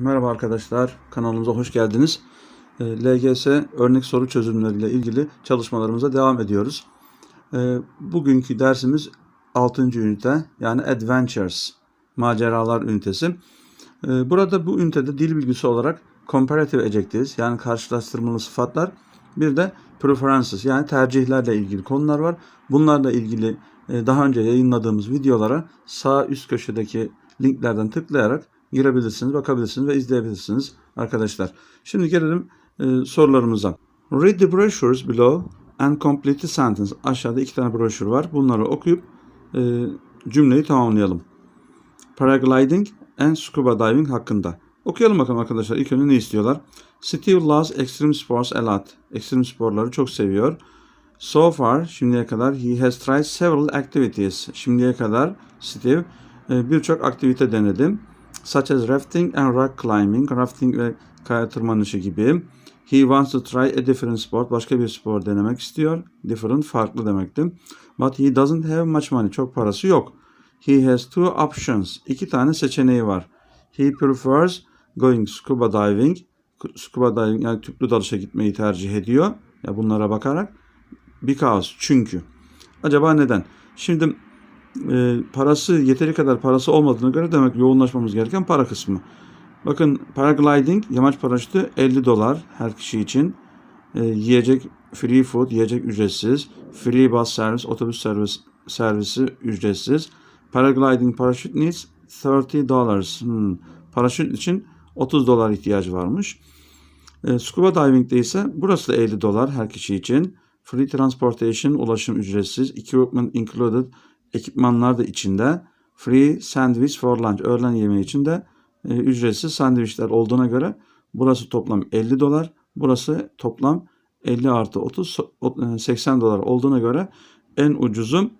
Merhaba arkadaşlar, kanalımıza hoş geldiniz. Ee, LGS örnek soru çözümleriyle ilgili çalışmalarımıza devam ediyoruz. Ee, Bugünkü dersimiz 6. ünite yani Adventures, maceralar ünitesi. Ee, Burada bu ünitede dil bilgisi olarak comparative adjectives yani karşılaştırmalı sıfatlar, bir de preferences yani tercihlerle ilgili konular var. Bunlarla ilgili e, daha önce yayınladığımız videolara sağ üst köşedeki linklerden tıklayarak girebilirsiniz, bakabilirsiniz ve izleyebilirsiniz arkadaşlar. Şimdi gelelim e, sorularımıza. Read the brochures below and complete the sentence. Aşağıda iki tane broşür var. Bunları okuyup e, cümleyi tamamlayalım. Paragliding and scuba diving hakkında. Okuyalım bakalım arkadaşlar. İlk önce ne istiyorlar? Steve loves extreme sports a lot. Extreme sporları çok seviyor. So far, şimdiye kadar he has tried several activities. Şimdiye kadar Steve e, birçok aktivite denedi. Such as rafting and rock climbing. Rafting ve kaya tırmanışı gibi. He wants to try a different sport. Başka bir spor denemek istiyor. Different, farklı demekti. But he doesn't have much money. Çok parası yok. He has two options. İki tane seçeneği var. He prefers going scuba diving. Scuba diving yani tüplü dalışa gitmeyi tercih ediyor. Ya bunlara bakarak. Because çünkü. Acaba neden? Şimdi e, parası yeteri kadar parası olmadığına göre demek yoğunlaşmamız gereken para kısmı. Bakın paragliding yamaç paraşütü 50 dolar her kişi için. E, yiyecek free food, yiyecek ücretsiz. Free bus servis, otobüs servis servisi ücretsiz. Paragliding paraşüt needs 30 dollars. Hmm. Paraşüt için 30 dolar ihtiyacı varmış. E, scuba diving'de ise burası da 50 dolar her kişi için. Free transportation, ulaşım ücretsiz. Equipment included, ekipmanlar da içinde. Free sandwich for lunch, öğlen yemeği için de e, ücretsiz sandviçler olduğuna göre burası toplam 50 dolar. Burası toplam 50 artı 30, so- e, 80 dolar olduğuna göre en ucuzu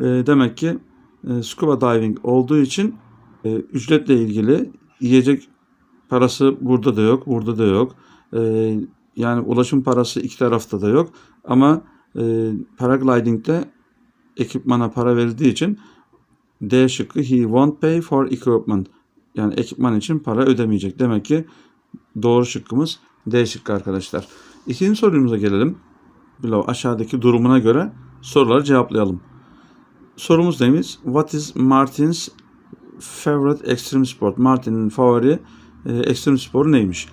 e, demek ki e, scuba diving olduğu için e, ücretle ilgili yiyecek parası burada da yok, burada da yok. E, yani ulaşım parası iki tarafta da yok. Ama e, paragliding'de ekipmana para verildiği için D şıkkı he won't pay for equipment. Yani ekipman için para ödemeyecek. Demek ki doğru şıkkımız D şıkkı arkadaşlar. İkinci sorumuza gelelim. Below aşağıdaki durumuna göre soruları cevaplayalım. Sorumuz neymiş? What is Martin's favorite extreme sport? Martin'in favori e, extreme sporu neymiş?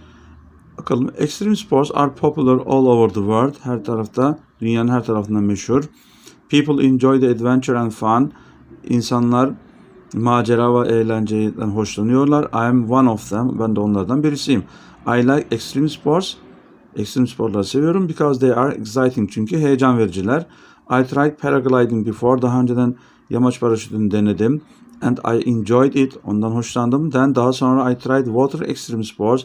Bakalım. Extreme sports are popular all over the world. Her tarafta, dünyanın her tarafından meşhur. People enjoy the adventure and fun. İnsanlar macera ve eğlenceden hoşlanıyorlar. I am one of them. Ben de onlardan birisiyim. I like extreme sports. Extreme sporları seviyorum because they are exciting. Çünkü heyecan vericiler. I tried paragliding before. Daha önceden yamaç paraşütünü denedim. And I enjoyed it. Ondan hoşlandım. Then daha sonra I tried water extreme sports.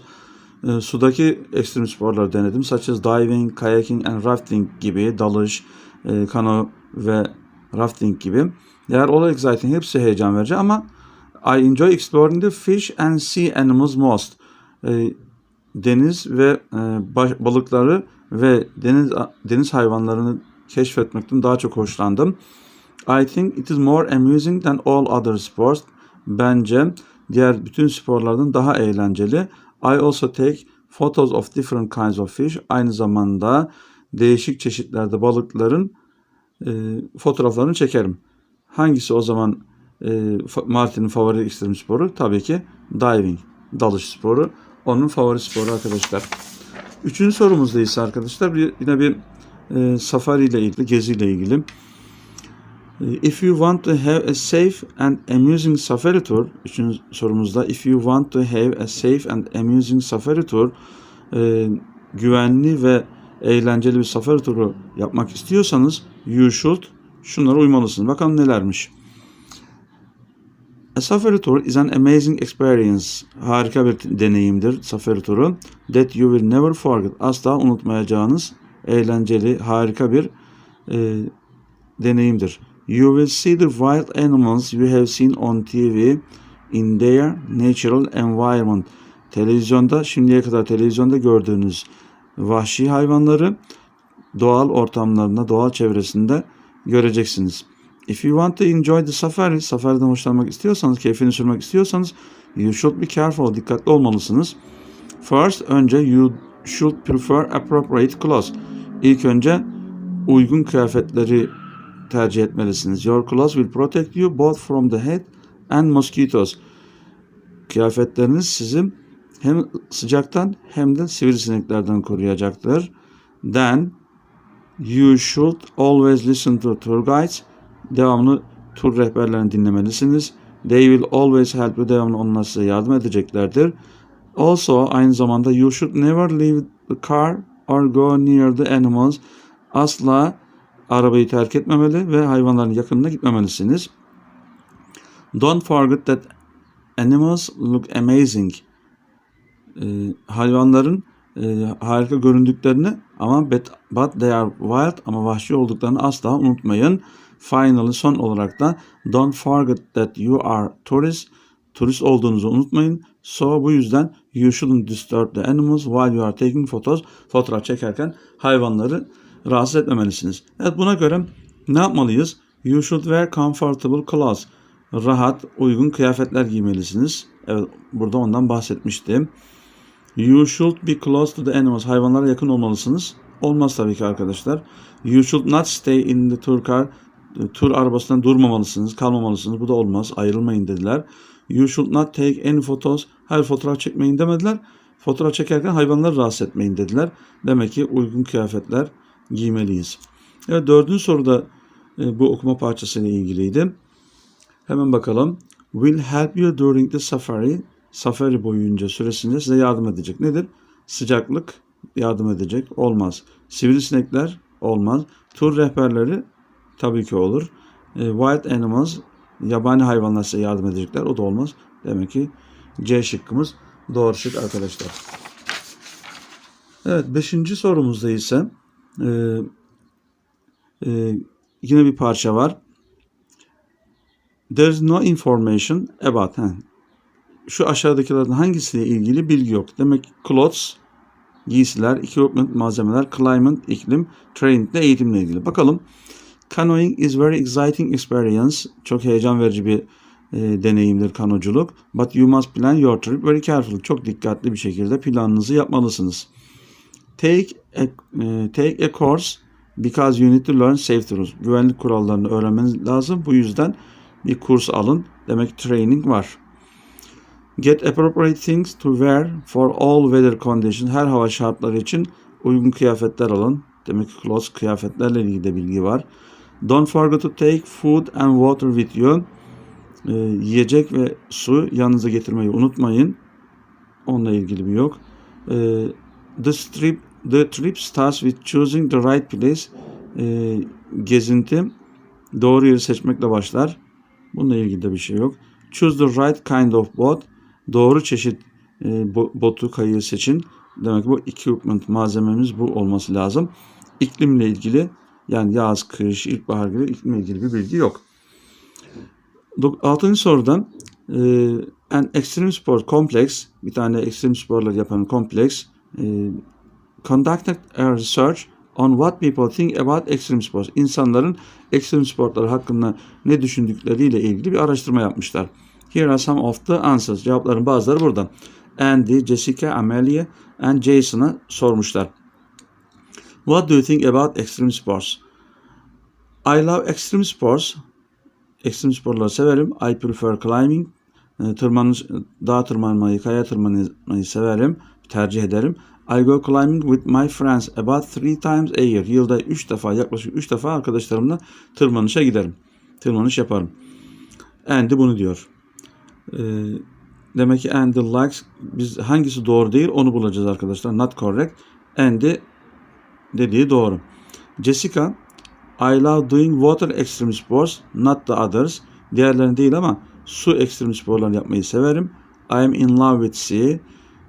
E, sudaki ekstrem sporları denedim. Such as diving, kayaking and rafting gibi, dalış, e, kano ve rafting gibi. Are all exciting. Hepsi heyecan verici ama I enjoy exploring the fish and sea animals most. E, deniz ve e, baş- balıkları ve deniz deniz hayvanlarını keşfetmekten daha çok hoşlandım. I think it is more amusing than all other sports. Bence diğer bütün sporlardan daha eğlenceli. I also take photos of different kinds of fish. Aynı zamanda değişik çeşitlerde balıkların e, fotoğraflarını çekerim. Hangisi o zaman e, Martin'in favori ekstrem sporu? Tabii ki diving, dalış sporu. Onun favori sporu arkadaşlar. Üçüncü sorumuzda ise arkadaşlar bir, yine bir e, safari ile ilgili, gezi ile ilgili. If you want to have a safe and amusing safari tour, üçüncü sorumuzda if you want to have a safe and amusing safari tour, e, güvenli ve eğlenceli bir safari turu yapmak istiyorsanız you should şunlara uymalısınız. Bakalım nelermiş. A safari tour is an amazing experience. Harika bir deneyimdir safari turu. That you will never forget. Asla unutmayacağınız eğlenceli, harika bir e, deneyimdir. You will see the wild animals you have seen on TV in their natural environment. Televizyonda, şimdiye kadar televizyonda gördüğünüz vahşi hayvanları doğal ortamlarında, doğal çevresinde göreceksiniz. If you want to enjoy the safari, safariden hoşlanmak istiyorsanız, keyfini sürmek istiyorsanız, You should be careful. Dikkatli olmalısınız. First, önce you should prefer appropriate clothes. İlk önce uygun kıyafetleri tercih etmelisiniz. Your clothes will protect you both from the head and mosquitoes. Kıyafetleriniz sizi hem sıcaktan hem de sivrisineklerden koruyacaktır. Then you should always listen to tour guides. Devamlı tur rehberlerini dinlemelisiniz. They will always help you. Devamlı onlar size yardım edeceklerdir. Also aynı zamanda you should never leave the car or go near the animals. Asla arabayı terk etmemeli ve hayvanların yakınına gitmemelisiniz. Don't forget that animals look amazing. Ee, hayvanların e, harika göründüklerini ama but, but they are wild ama vahşi olduklarını asla unutmayın. Finally son olarak da don't forget that you are tourist. Turist olduğunuzu unutmayın. So bu yüzden you shouldn't disturb the animals while you are taking photos. Fotoğraf çekerken hayvanları rahatsız etmemelisiniz. Evet buna göre ne yapmalıyız? You should wear comfortable clothes. Rahat, uygun kıyafetler giymelisiniz. Evet burada ondan bahsetmiştim. You should be close to the animals. Hayvanlara yakın olmalısınız. Olmaz tabii ki arkadaşlar. You should not stay in the tour car. Tur arabasından durmamalısınız, kalmamalısınız. Bu da olmaz. Ayrılmayın dediler. You should not take any photos. Hayır fotoğraf çekmeyin demediler. Fotoğraf çekerken hayvanları rahatsız etmeyin dediler. Demek ki uygun kıyafetler giymeliyiz. Evet dördüncü soruda e, bu okuma parçasıyla ilgiliydi. Hemen bakalım. Will help you during the safari. Safari boyunca süresince size yardım edecek. Nedir? Sıcaklık yardım edecek. Olmaz. Sivrisinekler olmaz. Tur rehberleri tabii ki olur. E, wild animals yabani hayvanlar size yardım edecekler. O da olmaz. Demek ki C şıkkımız doğru şık arkadaşlar. Evet beşinci sorumuzda ise e, e, yine bir parça var. There is no information about. Heh. Şu aşağıdakilerden hangisiyle ilgili bilgi yok. Demek ki clothes, giysiler, equipment, malzemeler, climate, iklim, training de eğitimle ilgili. Bakalım. Canoeing is very exciting experience. Çok heyecan verici bir e, deneyimdir kanoculuk. But you must plan your trip very carefully. Çok dikkatli bir şekilde planınızı yapmalısınız. Take a, e, take a course because you need to learn safety rules. Güvenlik kurallarını öğrenmeniz lazım. Bu yüzden bir kurs alın. Demek training var. Get appropriate things to wear for all weather conditions. Her hava şartları için uygun kıyafetler alın. Demek ki clothes kıyafetlerle ilgili de bilgi var. Don't forget to take food and water with you. Ee, yiyecek ve su yanınıza getirmeyi unutmayın. Onunla ilgili bir yok. Ee, the trip the trip starts with choosing the right place. Ee, gezinti doğru yeri seçmekle başlar. Bununla ilgili de bir şey yok. Choose the right kind of boat. Doğru çeşit e, botu kayığı seçin. Demek ki bu equipment malzememiz bu olması lazım. İklimle ilgili yani yaz, kış, ilkbahar gibi iklimle ilgili bir bilgi yok. Altıncı soruda e, an extreme sport complex bir tane ekstrem sporlar yapan kompleks e, conducted a research on what people think about extreme sports. İnsanların ekstrem sporlar hakkında ne düşündükleriyle ilgili bir araştırma yapmışlar. Here are some of the answers. Cevapların bazıları burada. Andy, Jessica, Amelia and Jason'a sormuşlar. What do you think about extreme sports? I love extreme sports. Ekstrem sporları severim. I prefer climbing. E, tırmanış, dağ tırmanmayı, kaya tırmanmayı severim. Tercih ederim. I go climbing with my friends about three times a year. Yılda üç defa, yaklaşık üç defa arkadaşlarımla tırmanışa giderim. Tırmanış yaparım. Andy bunu diyor. E, demek ki Andy likes, biz hangisi doğru değil onu bulacağız arkadaşlar. Not correct. Andy dediği doğru. Jessica, I love doing water extreme sports, not the others. Diğerlerini değil ama su ekstrem sporlarını yapmayı severim. I am in love with sea.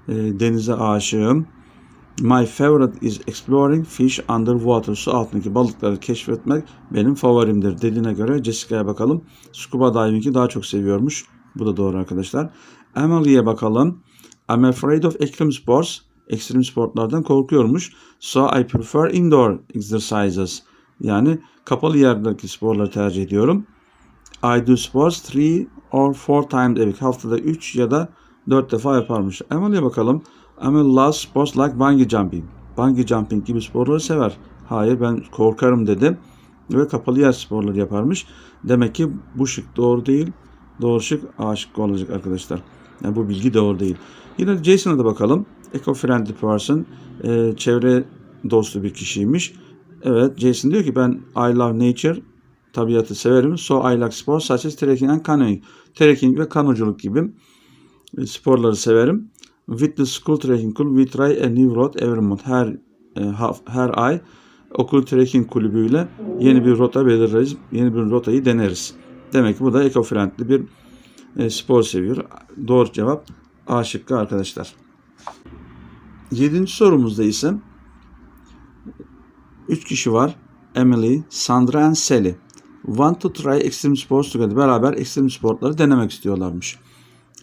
E, denize aşığım. My favorite is exploring fish underwater. Su altındaki balıkları keşfetmek benim favorimdir dediğine göre Jessica'ya bakalım. Scuba diving'i daha çok seviyormuş. Bu da doğru arkadaşlar. Emily'ye bakalım. I'm afraid of extreme sports. Ekstrem sportlardan korkuyormuş. So I prefer indoor exercises. Yani kapalı yerdeki sporları tercih ediyorum. I do sports three or four times a week. Haftada 3 ya da 4 defa yaparmış. Emily'e bakalım. Emily loves sports like bungee jumping. Bungee jumping gibi sporları sever. Hayır ben korkarım dedi. Ve kapalı yer sporları yaparmış. Demek ki bu şık doğru değil. Doğru şık A şıkkı olacak arkadaşlar. Yani bu bilgi doğru değil. Yine Jason'a da bakalım. Eco-friendly person. Ee, çevre dostu bir kişiymiş. Evet Jason diyor ki ben I love nature. Tabiatı severim. So I like sports such as trekking and canoeing. Trekking ve kanoculuk gibi e, sporları severim. With the school trekking club we try a new route every month. Her e, haf- her ay okul trekking kulübüyle yeni bir rota belirleriz. Yeni bir rotayı deneriz. Demek ki bu da eco-friendly bir e, spor seviyor. Doğru cevap A şıkkı arkadaşlar. Yedinci sorumuzda ise üç kişi var. Emily, Sandra and Sally. Want to try extreme sports together. Beraber ekstrem sportları denemek istiyorlarmış.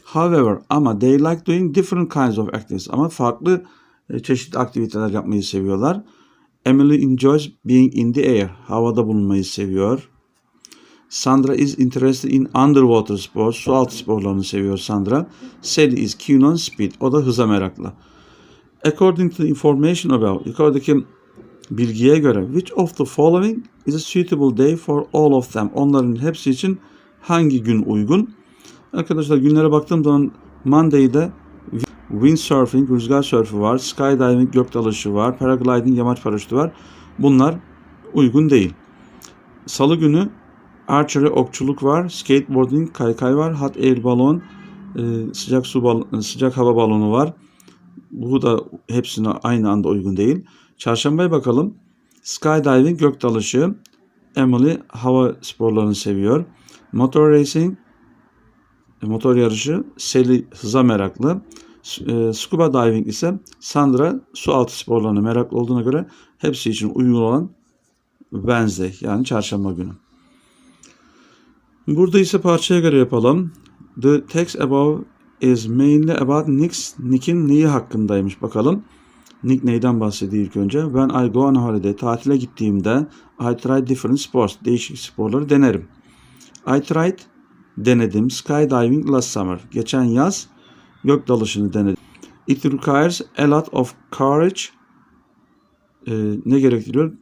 However ama they like doing different kinds of activities. Ama farklı e, çeşitli aktiviteler yapmayı seviyorlar. Emily enjoys being in the air. Havada bulunmayı seviyor. Sandra is interested in underwater sports. Su altı sporlarını seviyor Sandra. Sally is keen on speed. O da hıza meraklı. According to the information about, yukarıdaki bilgiye göre, which of the following is a suitable day for all of them? Onların hepsi için hangi gün uygun? Arkadaşlar günlere baktığım zaman Monday'de windsurfing, rüzgar sörfü var, skydiving, gök dalışı var, paragliding, yamaç paraşütü var. Bunlar uygun değil. Salı günü archery, okçuluk var, skateboarding, kaykay var, hot air balon, e, sıcak su bal- sıcak hava balonu var. Bu da hepsine aynı anda uygun değil. Çarşambaya bakalım. Skydiving, gök dalışı. Emily hava sporlarını seviyor. Motor racing, e, motor yarışı. Sally hıza meraklı. E, Scuba diving ise Sandra su altı sporlarına meraklı olduğuna göre hepsi için uygun olan Wednesday yani çarşamba günü. Burada ise parçaya göre yapalım. The text above is mainly about Nick's, Nick'in neyi hakkındaymış bakalım. Nick neyden bahsediyor ilk önce? When I go on holiday, tatile gittiğimde I try different sports, değişik sporları denerim. I tried, denedim. Skydiving last summer, geçen yaz gök dalışını denedim. It requires a lot of courage, Ee, ne gerektiriyor?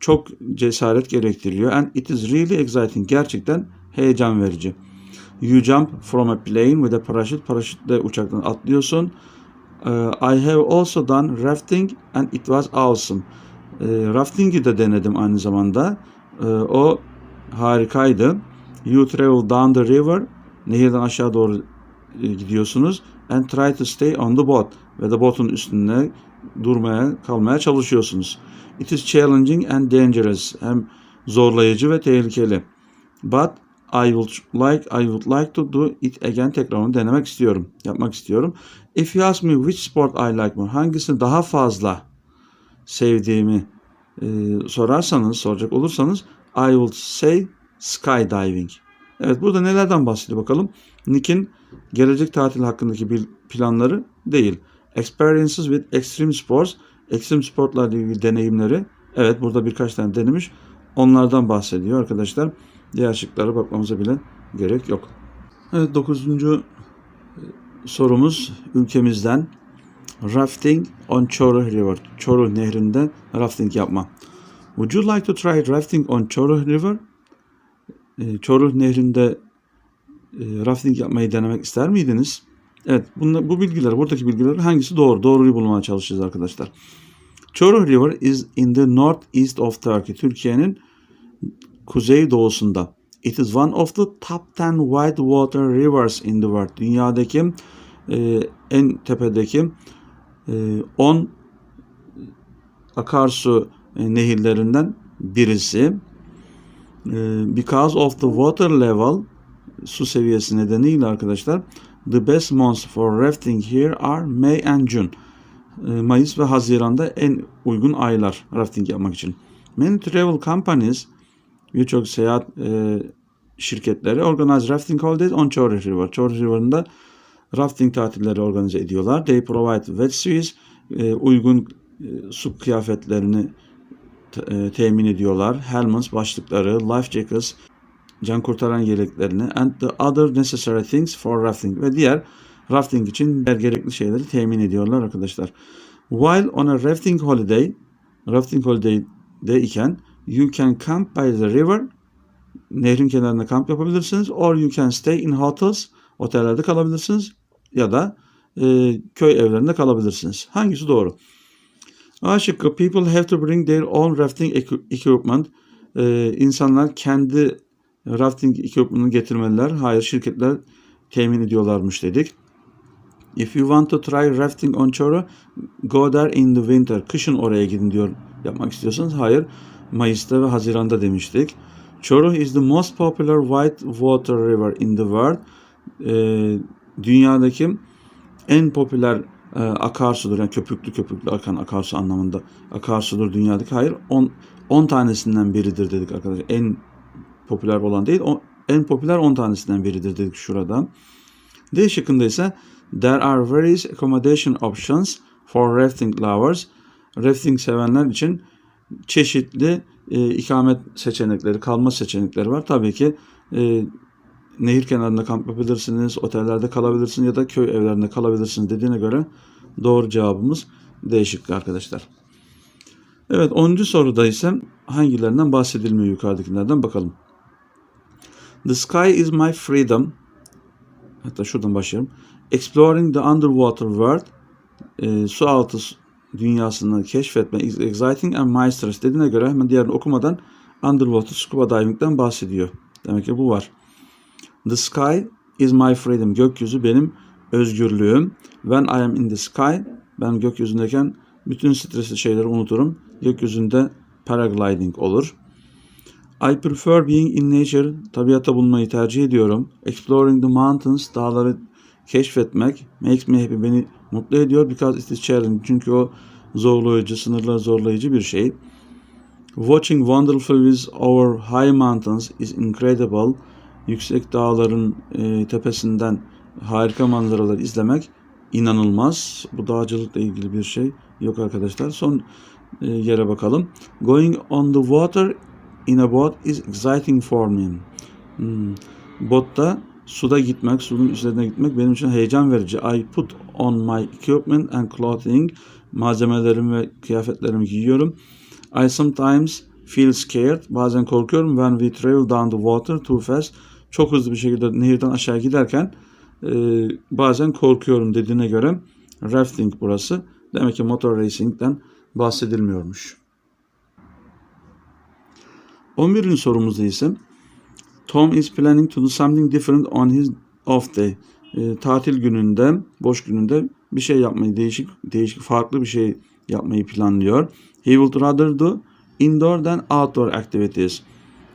Çok cesaret gerektiriyor. And it is really exciting, gerçekten heyecan verici. You jump from a plane with a parachute. Paraşütle uçaktan atlıyorsun. Ee, I have also done rafting and it was awesome. Ee, rafting'i de denedim aynı zamanda. Ee, o harikaydı. You travel down the river. Nehirden aşağı doğru gidiyorsunuz. And try to stay on the boat. Ve de botun üstünde durmaya, kalmaya çalışıyorsunuz. It is challenging and dangerous. Hem zorlayıcı ve tehlikeli. But I would like I would like to do it again tekrar onu denemek istiyorum. Yapmak istiyorum. If you ask me which sport I like more, hangisini daha fazla sevdiğimi e, sorarsanız, soracak olursanız I will say skydiving. Evet burada nelerden bahsediyor bakalım. Nick'in gelecek tatil hakkındaki bir planları değil. Experiences with extreme sports, ekstrem sportlarla ilgili deneyimleri. Evet burada birkaç tane denemiş. Onlardan bahsediyor arkadaşlar. Diğer şıklara bakmamıza bile gerek yok. Evet dokuzuncu sorumuz ülkemizden. Rafting on Çoruh River. Çoruh nehrinde rafting yapma. Would you like to try rafting on Çoruh River? Çoruh nehrinde e, rafting yapmayı denemek ister miydiniz? Evet, bunla, bu bilgiler, buradaki bilgiler hangisi doğru? Doğruyu bulmaya çalışacağız arkadaşlar. Çoruh River is in the northeast of Turkey. Türkiye'nin kuzey doğusunda. It is one of the top 10 white water rivers in the world. Dünyadaki e, en tepedeki e, 10 akarsu e, nehirlerinden birisi. E, because of the water level su seviyesi nedeniyle arkadaşlar the best months for rafting here are May and June. E, Mayıs ve Haziran'da en uygun aylar rafting yapmak için. Many travel companies birçok seyahat e, şirketleri organize rafting holidays on Çoruh River. Çoruh River'ında rafting tatilleri organize ediyorlar. They provide wetsuits, e, uygun e, su kıyafetlerini e, temin ediyorlar. Helmets, başlıkları, life jackets, can kurtaran yeleklerini and the other necessary things for rafting ve diğer rafting için diğer gerekli şeyleri temin ediyorlar arkadaşlar. While on a rafting holiday, rafting holiday'de iken you can camp by the river, nehrin kenarında kamp yapabilirsiniz or you can stay in hotels, otellerde kalabilirsiniz ya da e, köy evlerinde kalabilirsiniz. Hangisi doğru? A şıkkı people have to bring their own rafting equi- equipment. Ee, insanlar kendi rafting equipment'ını getirmeliler. Hayır şirketler temin ediyorlarmış dedik. If you want to try rafting on Choro, go there in the winter. Kışın oraya gidin diyor. Yapmak istiyorsanız hayır. Mayıs'ta ve Haziran'da demiştik. Choro is the most popular white water river in the world. Ee, dünyadaki en popüler e, akarsudur. Yani köpüklü köpüklü akan akarsu anlamında akarsudur dünyadaki. Hayır 10 10 tanesinden biridir dedik arkadaşlar. En popüler olan değil. O, en popüler 10 tanesinden biridir dedik şurada. D şıkkında ise There are various accommodation options for rafting lovers. Rafting sevenler için çeşitli e, ikamet seçenekleri, kalma seçenekleri var. Tabii ki e, nehir kenarında kamp yapabilirsiniz, otellerde kalabilirsiniz ya da köy evlerinde kalabilirsiniz dediğine göre doğru cevabımız D şıkkı arkadaşlar. Evet 10. soruda ise hangilerinden bahsedilmiyor yukarıdakilerden bakalım. The sky is my freedom. Hatta şuradan başlayalım. Exploring the underwater world. E, su altı dünyasını keşfetme exciting and mysterious dediğine göre hemen diğerini okumadan underwater scuba diving'den bahsediyor. Demek ki bu var. The sky is my freedom. Gökyüzü benim özgürlüğüm. When I am in the sky, ben gökyüzündeyken bütün stresli şeyleri unuturum. Gökyüzünde paragliding olur. I prefer being in nature. Tabiatta bulunmayı tercih ediyorum. Exploring the mountains, dağları keşfetmek makes me happy. Beni mutlu ediyor because it is challenging. Çünkü o zorlayıcı, sınırları zorlayıcı bir şey. Watching wonderful views over high mountains is incredible. Yüksek dağların e, tepesinden harika manzaralar izlemek inanılmaz. Bu dağcılıkla ilgili bir şey yok arkadaşlar. Son e, yere bakalım. Going on the water in a boat is exciting for me. Hmm. Botta suda gitmek, suyun üzerine gitmek benim için heyecan verici. I put on my equipment and clothing. Malzemelerimi ve kıyafetlerimi giyiyorum. I sometimes feel scared. Bazen korkuyorum. When we travel down the water too fast. Çok hızlı bir şekilde nehirden aşağı giderken e, bazen korkuyorum dediğine göre rafting burası. Demek ki motor racing'den bahsedilmiyormuş. 11. sorumuzda ise Tom is planning to do something different on his off day. E, tatil gününde, boş gününde bir şey yapmayı, değişik, değişik, farklı bir şey yapmayı planlıyor. He would rather do indoor than outdoor activities.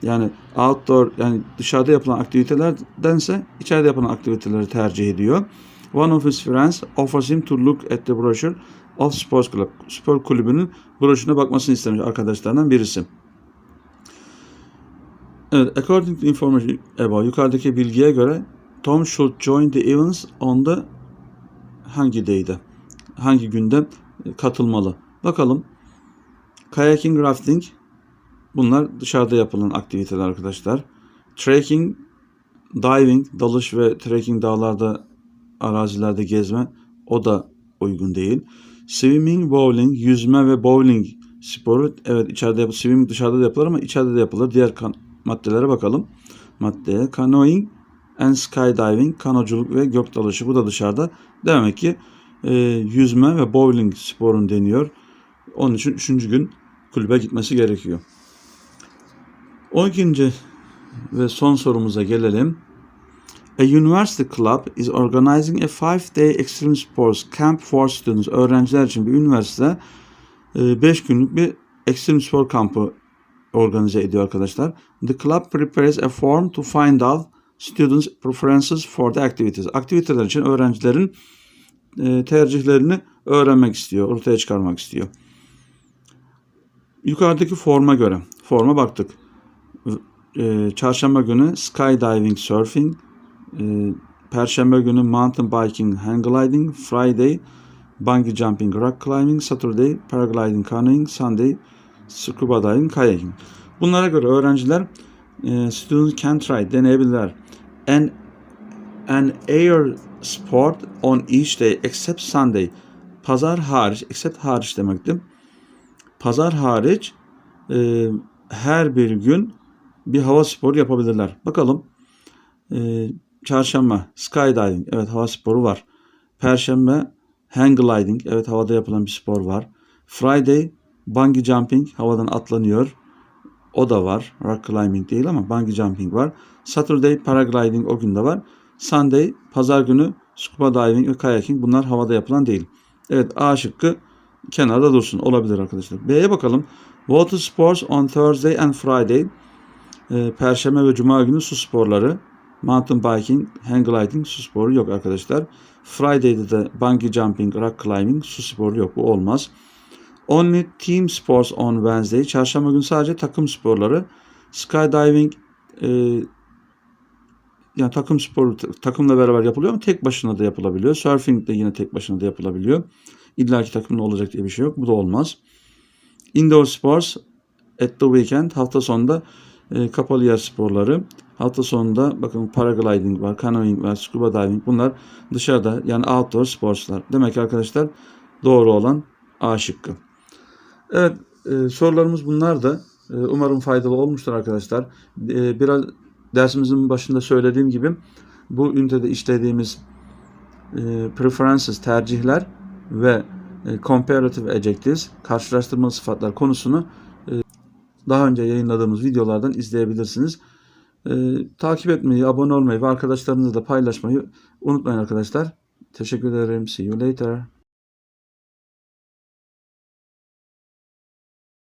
Yani outdoor yani dışarıda yapılan aktivitelerdense içeride yapılan aktiviteleri tercih ediyor. One of his friends offers him to look at the brochure of sports club. Spor kulübünün broşürüne bakmasını istemiş arkadaşlarından birisi. Evet, according to information about yukarıdaki bilgiye göre Tom should join the events on the hangi day'de? Hangi günde katılmalı? Bakalım. Kayaking, rafting bunlar dışarıda yapılan aktiviteler arkadaşlar. Trekking, diving, dalış ve trekking dağlarda, arazilerde gezme o da uygun değil. Swimming, bowling, yüzme ve bowling sporu evet içeride yap swimming dışarıda da yapılır ama içeride de yapılır. Diğer kan- maddelere bakalım. Maddeye canoeing and skydiving, kanoculuk ve gök dalışı bu da dışarıda. Demek ki e, yüzme ve bowling sporun deniyor. Onun için üçüncü gün kulübe gitmesi gerekiyor. 12. ve son sorumuza gelelim. A university club is organizing a five-day extreme sports camp for students. Öğrenciler için bir üniversite 5 günlük bir ekstrem spor kampı organize ediyor arkadaşlar. The club prepares a form to find out students' preferences for the activities. Aktiviteler için öğrencilerin e, tercihlerini öğrenmek istiyor, ortaya çıkarmak istiyor. Yukarıdaki forma göre, forma baktık. E, çarşamba günü skydiving, surfing, e, Perşembe günü mountain biking, hang gliding, Friday bungee jumping, rock climbing, Saturday paragliding, canoeing, Sunday scuba diving, kayaking. Bunlara göre öğrenciler E, students can try, deneyebilirler. An, an air sport on each day except Sunday. Pazar hariç, except hariç demekti. Pazar hariç e, her bir gün bir hava sporu yapabilirler. Bakalım. E, çarşamba skydiving. Evet hava sporu var. Perşembe hang gliding. Evet havada yapılan bir spor var. Friday bungee jumping. Havadan atlanıyor. O da var. Rock climbing değil ama bungee jumping var. Saturday paragliding o gün de var. Sunday pazar günü scuba diving ve kayaking. Bunlar havada yapılan değil. Evet A şıkkı kenarda dursun. Olabilir arkadaşlar. B'ye bakalım. Water sports on Thursday and Friday. Ee, Perşembe ve Cuma günü su sporları. Mountain biking, hang gliding su sporu yok arkadaşlar. Friday'de de bungee jumping, rock climbing su sporu yok. Bu olmaz. Only team sports on Wednesday. Çarşamba günü sadece takım sporları. Skydiving e, yani takım sporu ta- takımla beraber yapılıyor ama tek başına da yapılabiliyor. Surfing de yine tek başına da yapılabiliyor. İlla ki takımla olacak diye bir şey yok. Bu da olmaz. Indoor sports at the weekend hafta sonunda e, kapalı yer sporları. Hafta sonunda bakın paragliding var, canoeing var, scuba diving bunlar dışarıda yani outdoor sportslar. Demek ki arkadaşlar doğru olan A şıkkı. Evet e, sorularımız bunlar da. E, umarım faydalı olmuştur arkadaşlar. E, biraz dersimizin başında söylediğim gibi bu ünitede işlediğimiz e, preferences, tercihler ve e, comparative adjectives, karşılaştırmalı sıfatlar konusunu e, daha önce yayınladığımız videolardan izleyebilirsiniz. E, takip etmeyi, abone olmayı ve arkadaşlarınızla da paylaşmayı unutmayın arkadaşlar. Teşekkür ederim. See you later.